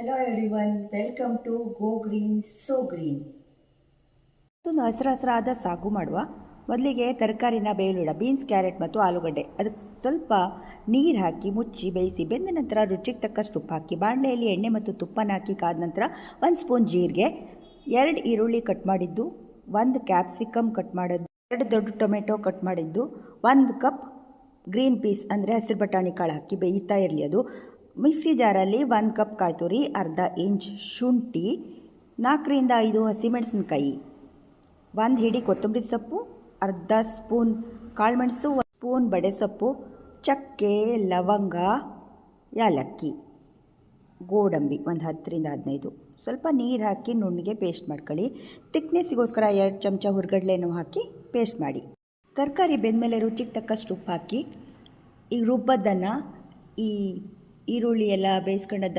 Hello everyone welcome to go green so green ಮತ್ತೊಂದು ಹಸಿರು ಹಸಿರಾದ ಸಾಗು ಮಾಡುವ. ಮೊದಲಿಗೆ ತರಕಾರಿನ ಬೇಯಲಿಡ ಬೀನ್ಸ್ ಕ್ಯಾರೆಟ್ ಮತ್ತು ಆಲೂಗಡ್ಡೆ. ಅದಕ್ಕೆ ಸ್ವಲ್ಪ ನೀರು ಹಾಕಿ ಮುಚ್ಚಿ, ಬೇಯಿಸಿ, ಬೆಂದ ನಂತರ ರುಚಿಗೆ ತಕ್ಕಷ್ಟು ಉಪ್ಪು ಹಾಕಿ, ಬಾಣಲೆಯಲ್ಲಿ ಎಣ್ಣೆ ಮತ್ತು ತುಪ್ಪನ ಹಾಕಿ ಕಾದ ನಂತರ ಒಂದು ಸ್ಪೂನ್ ಜೀರಿಗೆ, ಎರಡು ಈರುಳ್ಳಿ ಕಟ್ ಮಾಡಿದ್ದು, ಒಂದು ಕ್ಯಾಪ್ಸಿಕಮ್ ಕಟ್ ಮಾಡೋದು ಎರಡು ದೊಡ್ಡ ಟೊಮೆಟೊ ಕಟ್ ಮಾಡಿದ್ದು, ಒಂದು ಕಪ್ ಗ್ರೀನ್ ಪೀಸ್ ಅಂದರೆ ಹಸಿರು ಬಟಾಣಿ ಕಾಳು ಹಾಕಿ ಬೇಯ್ತಾ ಇರಲಿ. ಅದು ಮಿಕ್ಸಿ ಜಾರಲ್ಲಿ ಒಂದು ಕಪ್ ಕಾಯ್ತುರಿ, ಅರ್ಧ ಇಂಚ್ ಶುಂಠಿ, ನಾಲ್ಕರಿಂದ ಐದು ಹಸಿಮೆಣಸಿನ್ಕಾಯಿ, ಒಂದು ಹಿಡಿ ಕೊತ್ತಂಬರಿ ಸೊಪ್ಪು, ಅರ್ಧ ಸ್ಪೂನ್ ಕಾಳುಮೆಣಸು, ಒಂದು ಸ್ಪೂನ್ ಬಡೆ ಸೊಪ್ಪು, ಚಕ್ಕೆ, ಲವಂಗ, ಯಾಲಕ್ಕಿ, ಗೋಡಂಬಿ ಒಂದು ಹತ್ತರಿಂದ ಹದಿನೈದು. ಸ್ವಲ್ಪ ನೀರು ಹಾಕಿ ನುಣ್ಣಗೆ ಪೇಸ್ಟ್ ಮಾಡ್ಕೊಳ್ಳಿ. ತಿಕ್ನೆಸ್ಸಿಗೋಸ್ಕರ ಎರಡು ಚಮಚ ಹುರ್ಗಡ್ಲೆನೂ ಹಾಕಿ ಪೇಸ್ಟ್ ಮಾಡಿ. ತರಕಾರಿ ಬೆಂದಮೇಲೆ ರುಚಿಗೆ ತಕ್ಕಷ್ಟು ಉಪ್ಪು ಹಾಕಿ ಈಗ ರುಬ್ಬದ್ದನ್ನು ಈ ಈರುಳ್ಳಿ ಎಲ್ಲ ಬೇಯಿಸ್ಕೊಂಡದ್ದ